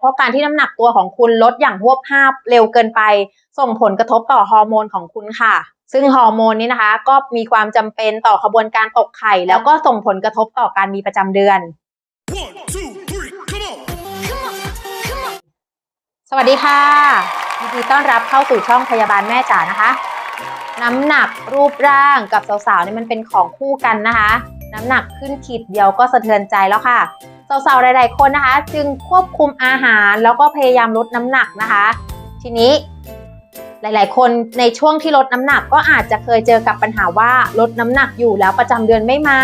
เพราะการที่น้ำหนักตัวของคุณลดอย่างหวบภาพเร็วเกินไป ส่งผลกระทบต่อฮอร์โมนของคุณค่ะ ซึ่งฮอร์โมนนี้นะคะ ก็มีความจำเป็นต่อขบวนการตกไข่ แล้วก็ส่งผลกระทบต่อการมีประจำเดือน One, two, three, come on! สวัสดีค่ะยินดีต้อนรับเข้าสู่ช่องพยาบาลแม่จ๋านะคะ น้ำหนักรูปร่างกับสาวๆนี่มันเป็นของคู่กันนะคะ น้ำหนักขึ้นขีดเดียวก็สะเทือนใจแล้วค่ะ สาวๆ หลาย ๆ คนนะคะ จึงควบคุมอาหารแล้วก็พยายามลดน้ำหนักนะคะ ทีนี้หลาย ๆ คนในช่วงที่ลดน้ำหนักก็อาจจะเคยเจอกับปัญหาว่าลดน้ำหนักอยู่แล้วประจำเดือนไม่มา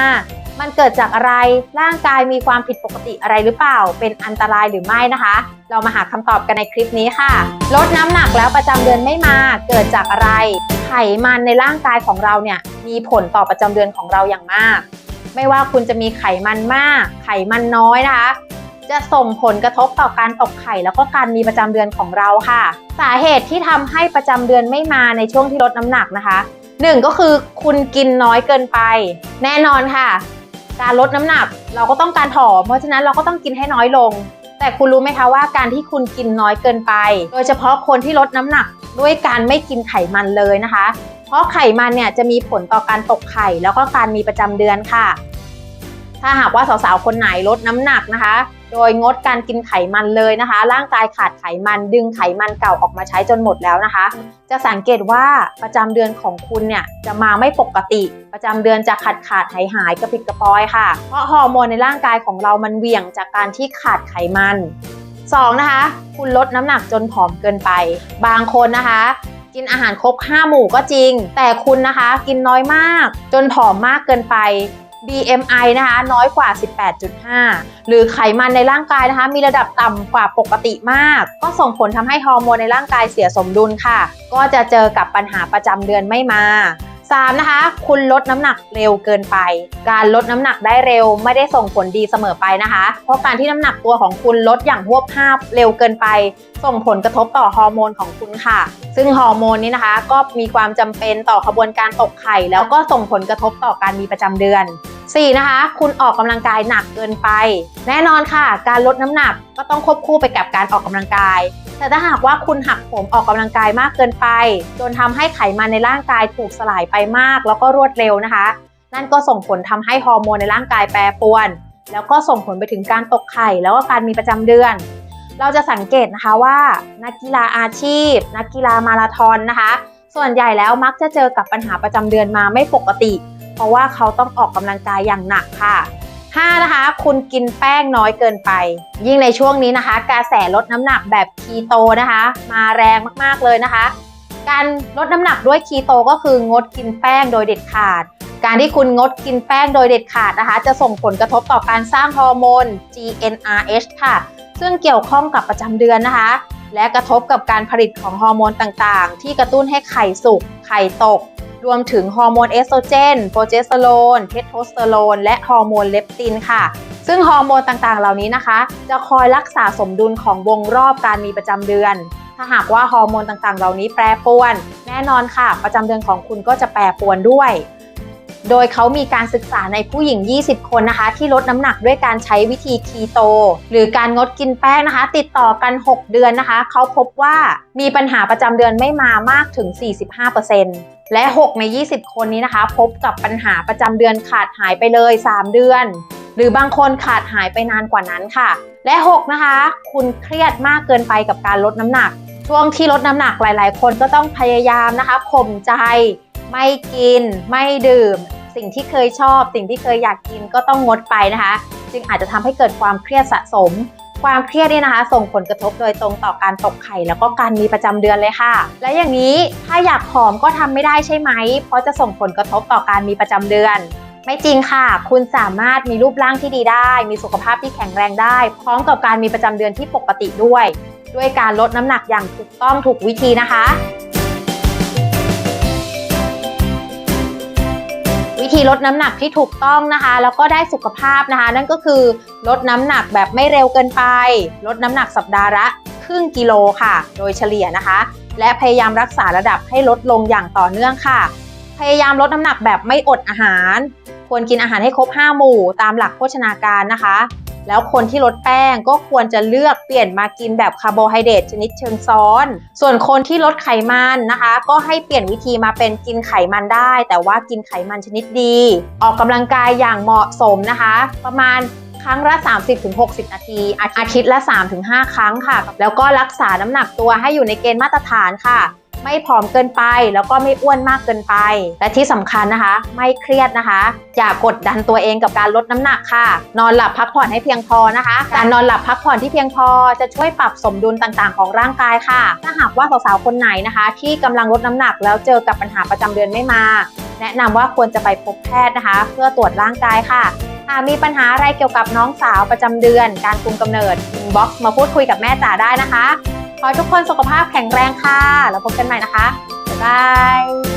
มันเกิดจากอะไรร่างกายมีความผิดปกติอะไรหรือเปล่า เป็นอันตรายหรือไม่นะคะ เรามาหาคำตอบกันในคลิปนี้ค่ะ ลดน้ำหนักแล้วประจำเดือนไม่มา เกิดจากอะไร ไขมันในร่างกายของเราเนี่ยมีผลต่อประจำเดือนของเราอย่างมาก ไม่ว่าคุณจะมีไขมันมาก ไขมันน้อยนะคะ จะส่งผลกระทบต่อการตกไข่แล้วก็การมีประจำเดือนของเราค่ะ สาเหตุที่ทำให้ประจำเดือนไม่มาในช่วงที่ลดน้ำหนักนะคะหนึ่งก็คือคุณกินน้อยเกินไป แน่นอนค่ะ การลดน้ำหนักเราก็ต้องการผอม เพราะฉะนั้นเราก็ต้องกินให้น้อยลง แต่คุณรู้ไหมคะว่าการที่คุณกินน้อยเกินไป โดยเฉพาะคนที่ลดน้ำหนักด้วยการไม่กินไขมันเลยนะคะ เพราะไขมันเนี่ยจะมีผลต่อการตกไข่แล้วก็การมีประจำเดือนค่ะ ถ้าหากว่าสาวๆคนไหนลดน้ำหนักนะคะ โดยงดการกินไขมันเลยนะคะ ร่างกายขาดไขมันดึงไขมันเก่าออกมาใช้จนหมดแล้วนะคะ จะสังเกตว่าประจำเดือนของคุณเนี่ยจะมาไม่ปกติ ประจำเดือนจะขาดขาดหายหายกระปิดกระปอยค่ะ เพราะฮอร์โมนในร่างกายของเรามันเวี่ยงจากการที่ขาดไขมัน 2. นะคะ คุณลดน้ำหนักจนผอมเกินไป บางคนนะคะ กินอาหารครบ 5 หมู่ก็จริง แต่คุณนะคะกินน้อยมาก จนผอมมากเกินไป BMI นะคะน้อยกว่า 18.5 หรือไขมันในร่างกายนะคะ มีระดับต่ำกว่าปกติมาก ก็ส่งผลทำให้ฮอร์โมนในร่างกายเสียสมดุลค่ะ ก็จะเจอกับปัญหาประจำเดือนไม่มา 3. นะคะ คุณลดน้ำหนักเร็วเกินไป การลดน้ำหนักได้เร็ว ไม่ได้ส่งผลดีเสมอไปนะคะ เพราะการที่น้ำหนักตัวของคุณลดอย่างหวบภาพเร็วเกินไป ส่งผลกระทบต่อฮอร์โมนของคุณค่ะ ซึ่งฮอร์โมนนี้นะคะ ก็มีความจำเป็นต่อขบวนการตกไข่ แล้วก็ส่งผลกระทบต่อการมีประจำเดือน 4. นะคะ คุณออกกำลังกายหนักเกินไป แน่นอนค่ะ การลดน้ำหนักก็ต้องควบคู่ไปกับการออกกำลังกาย แต่ถ้าหากว่าคุณหักโหมออกกำลังกายมากเกินไป จนทำให้ไขมันในร่างกายถูกสลายไปมาก แล้วก็รวดเร็วนะคะ นั่นก็ส่งผลทำให้ฮอร์โมนในร่างกายแปรปรวน แล้วก็ส่งผลไปถึงการตกไข่ แล้วก็การมีประจำเดือน เราจะสังเกตนะคะว่า นักกีฬาอาชีพ นักกีฬามาราธอนนะคะ ส่วนใหญ่แล้วมักจะเจอกับปัญหาประจำเดือนมาไม่ปกติ เพราะว่าเขาต้องออกกำลังกายอย่างหนักค่ะ 5. นะคะ คุณกินแป้งน้อยเกินไป ยิ่งในช่วงนี้นะคะ กระแสลดน้ำหนักแบบคีโตนะคะ มาแรงมากๆเลยนะคะ การลดน้ำหนักด้วยคีโตก็คืองดกินแป้งโดยเด็ดขาด การที่คุณงดกินแป้งโดยเด็ดขาดนะคะ จะส่งผลกระทบต่อการสร้างฮอร์โมน GnRH ค่ะ ซึ่งเกี่ยวข้องกับประจำเดือนนะคะ และกระทบกับการผลิตของฮอร์โมนต่างๆ ที่กระตุ้นให้ไข่สุกไข่ตก รวมถึงฮอร์โมนเอสโตรเจน โปรเจสเตอโรน เทสโทสเตอโรน และฮอร์โมนเลปตินค่ะ ซึ่งฮอร์โมนต่างๆ เหล่านี้นะคะ จะคอยรักษาสมดุลของวงรอบการมีประจำเดือน ถ้าหากว่าฮอร์โมนต่างๆ เหล่านี้แปรปรวน แน่นอนค่ะ ประจำเดือนของคุณก็จะแปรปรวนด้วย โดยเขามีการศึกษาในผู้หญิง 20 คนนะคะ ที่ลดน้ำหนักด้วยการใช้วิธีคีโต หรือการงดกินแป้งนะคะ ติดต่อกัน 6 เดือนนะคะ เขาพบว่ามีปัญหาประจำเดือนไม่มามากถึง 45%และ 6 ใน 20 คนนี้นะคะ พบกับปัญหาประจำเดือนขาดหายไปเลย 3 เดือน หรือบางคนขาดหายไปนานกว่านั้นค่ะ และ 6 นะคะ คุณเครียดมากเกินไปกับการลดน้ำหนัก ช่วงที่ลดน้ำหนักหลาย ๆ คนก็ต้องพยายามนะคะข่มใจ ไม่กิน ไม่ดื่ม สิ่งที่เคยชอบ สิ่งที่เคยอยากกินก็ต้องงดไปนะคะ จึงอาจจะทำให้เกิดความเครียดสะสม ความเครียดนี่นะคะ ส่งผลกระทบโดยตรงต่อการตกไข่ แล้วก็การมีประจำเดือนเลยค่ะ และอย่างนี้ถ้าอยากผอมก็ทำไม่ได้ใช่ไหม เพราะจะส่งผลกระทบต่อการมีประจำเดือนไม่จริงค่ะ คุณสามารถมีรูปร่างที่ดีได้ มีสุขภาพที่แข็งแรงได้ พร้อมกับการมีประจำเดือนที่ปกติด้วย ด้วยการลดน้ำหนักอย่างถูกต้องถูกวิธีนะคะ ธีลดน้ำหนักที่ถูกต้องนะคะ แล้วก็ได้สุขภาพนะคะ นั่นก็คือลดน้ำหนักแบบไม่เร็วเกินไป ลดน้ำหนักสัปดาห์ละครึ่งกิโลค่ะ โดยเฉลี่ยนะคะ และพยายามรักษาระดับให้ลดลงอย่างต่อเนื่องค่ะ พยายามลดน้ำหนักแบบไม่อดอาหาร ควรกินอาหารให้ครบ 5 หมู่ตามหลักโภชนาการนะคะ แล้วคนที่ลดแป้งก็ควรจะเลือกเปลี่ยนมากินแบบคาร์โบไฮเดรตชนิดเชิงซ้อน ส่วนคนที่ลดไขมันนะคะ ก็ให้เปลี่ยนวิธีมาเป็นกินไขมันได้ แต่ว่ากินไขมันชนิดดี ออกกำลังกายอย่างเหมาะสมนะคะ ประมาณครั้งละ 30-60 นาที อาทิตย์ละ 3-5 ครั้งค่ะ แล้วก็รักษาน้ำหนักตัวให้อยู่ในเกณฑ์มาตรฐานค่ะ ไม่ผอมเกินไป แล้วก็ไม่อ้วนมากเกินไป และที่สำคัญนะคะ ไม่เครียดนะคะ อย่ากดดันตัวเองกับการลดน้ำหนักค่ะ นอนหลับพักผ่อนให้เพียงพอนะคะ การนอนหลับพักผ่อนที่เพียงพอจะช่วยปรับสมดุลต่างๆ ของร่างกายค่ะ ถ้าหากว่าสาวๆคนไหนนะคะ ที่กำลังลดน้ำหนักแล้วเจอกับปัญหาประจำเดือนไม่มา แนะนำว่าควรจะไปพบแพทย์นะคะ เพื่อตรวจร่างกายค่ะหากมีปัญหาอะไรเกี่ยวกับน้องสาวประจำเดือน การคุมกำเนิดบ็อกซ์มาพูดคุยกับแม่จ๋าได้นะคะ ขอให้ทุกคนสุขภาพแข็งแรงค่ะ แล้วพบกันใหม่นะคะ บ๊ายบาย